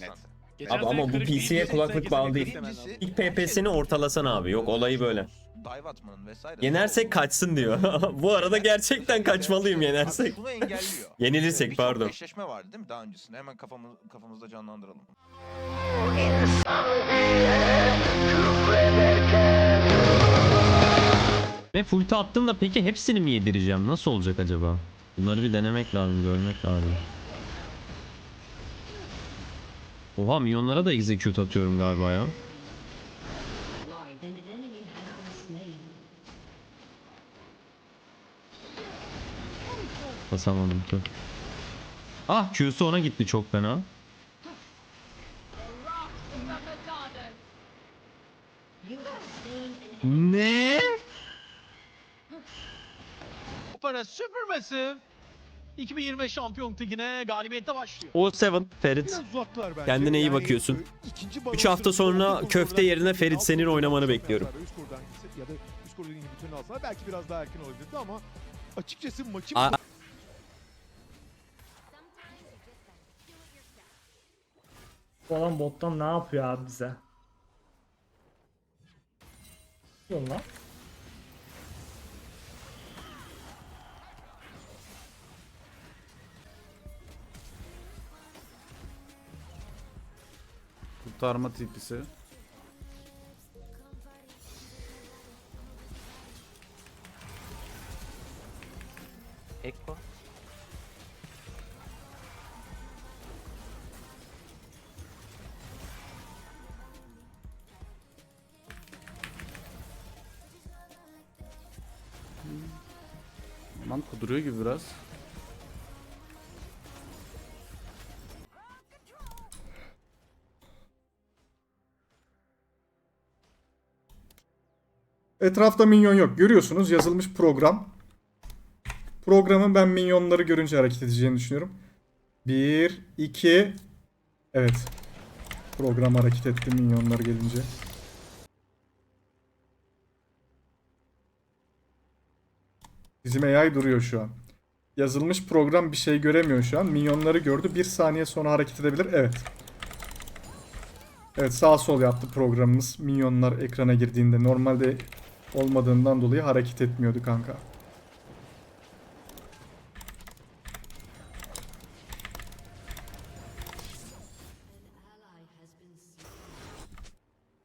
Net. Geçen Abi ama sene bu kırık PC'ye kulaklık kesinlikle bağlı değil. istemez abi. İlk PP'sini ortalasana abi. Yok olayı böyle. Dive atmanın vesaire. Yenersek kaçsın diyor. Bu arada gerçekten kaçmalıyım yenersek. Abi Bunu engelliyor. Yenilirsek, Birçok pardon. eşleşme vardı değil mi daha öncesinde? Hemen kafamız, kafamızda canlandıralım. Ve full'te attım da peki hepsini mi yedireceğim? Nasıl olacak acaba? Bunları bir denemek lazım, görmek lazım. Oha milyonlara da execute atıyorum galiba ya. Basamadım dur. Ah Q'su ona gitti çok fena. Ne? Para Supermassive 2025 Şampiyon Ligi'ne galibiyette başlıyor. O 7 Ferit. Kendine iyi bakıyorsun. e, ikinci 3 baronun hafta sonra köfte yerine Ferit senin oynamanı bekliyorum. ya da üst belki biraz daha erken olabilirdi ama açıkçası maçın Aa. Bu adam bottan ne yapıyor abi bize? Yok Kurtarma tipisi. Ekko. Aman kuduruyor gibi biraz. Etrafta minyon yok. Görüyorsunuz yazılmış program. Programın ben minyonları görünce hareket edeceğini düşünüyorum. 1, 2, evet. Program hareket etti minyonlar gelince. Bizim AI duruyor şu an. Yazılmış program bir şey göremiyor şu an. Minyonları gördü. Bir saniye sonra hareket edebilir. Evet. Evet sağ sol yaptı programımız. Minyonlar ekrana girdiğinde normalde olmadığından dolayı hareket etmiyordu kanka.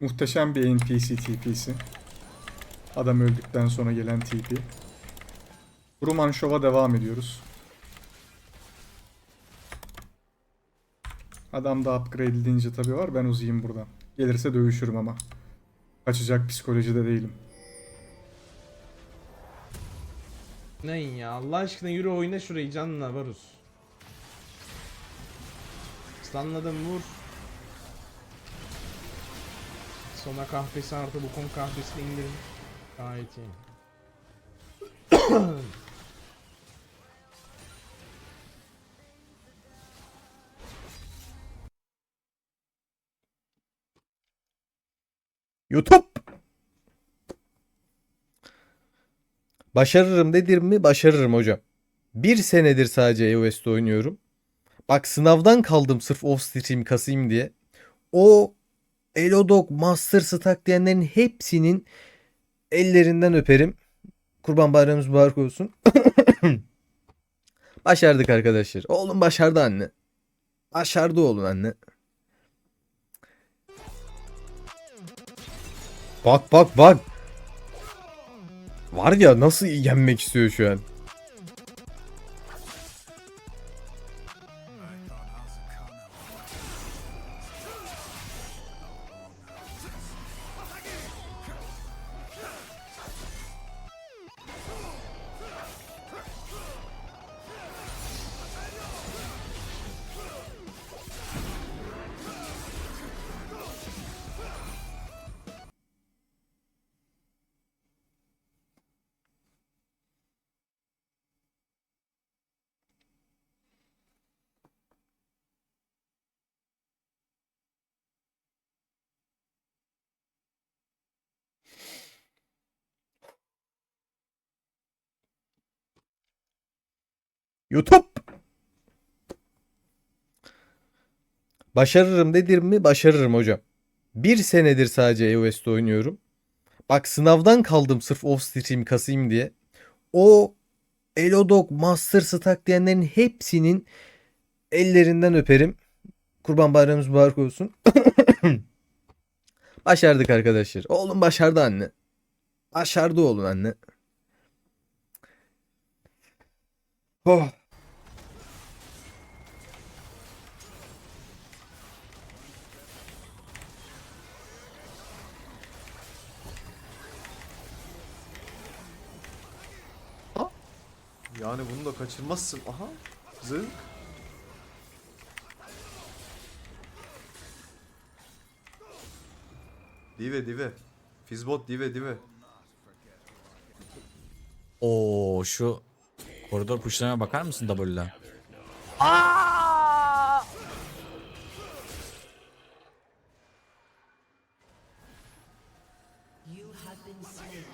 Muhteşem bir NPC TP'si. Adam öldükten sonra gelen TP. Ruman Show'a devam ediyoruz. Adam da upgrade edince tabii var. Ben uzayayım buradan. Gelirse dövüşürüm ama. Kaçacak psikolojide değilim. Ne ya Allah aşkına yürü oyna şurayı canına Varus. Stunladım vur. Sona kahvesi artı bu konu kahvesini indirin. Gayet iyi. YouTube. Başarırım dedir mi? Başarırım hocam. Bir senedir sadece iOS'te oynuyorum. Bak sınavdan kaldım sırf off stream kasayım diye. O Elodog Master Stack diyenlerin hepsinin ellerinden öperim. Kurban bayramımız mübarek olsun. Başardık arkadaşlar. Oğlum başardı anne. Başardı oğlum anne. Bak bak bak. Var ya nasıl yenmek istiyor şu an. YouTube. Başarırım dedim mi? Başarırım hocam. Bir senedir sadece EOS'te oynuyorum. Bak sınavdan kaldım sırf off stream kasayım diye. O Elodog Master Stack diyenlerin hepsinin ellerinden öperim. Kurban bayramımız mübarek olsun. Başardık arkadaşlar. Oğlum başardı anne. Başardı oğlum anne. Oh. Yani bunu da kaçırmazsın. Aha. Zınk. Dive dive. Fizbot dive dive. Oo şu koridor pushlarına bakar mısın W'la? You have been slain.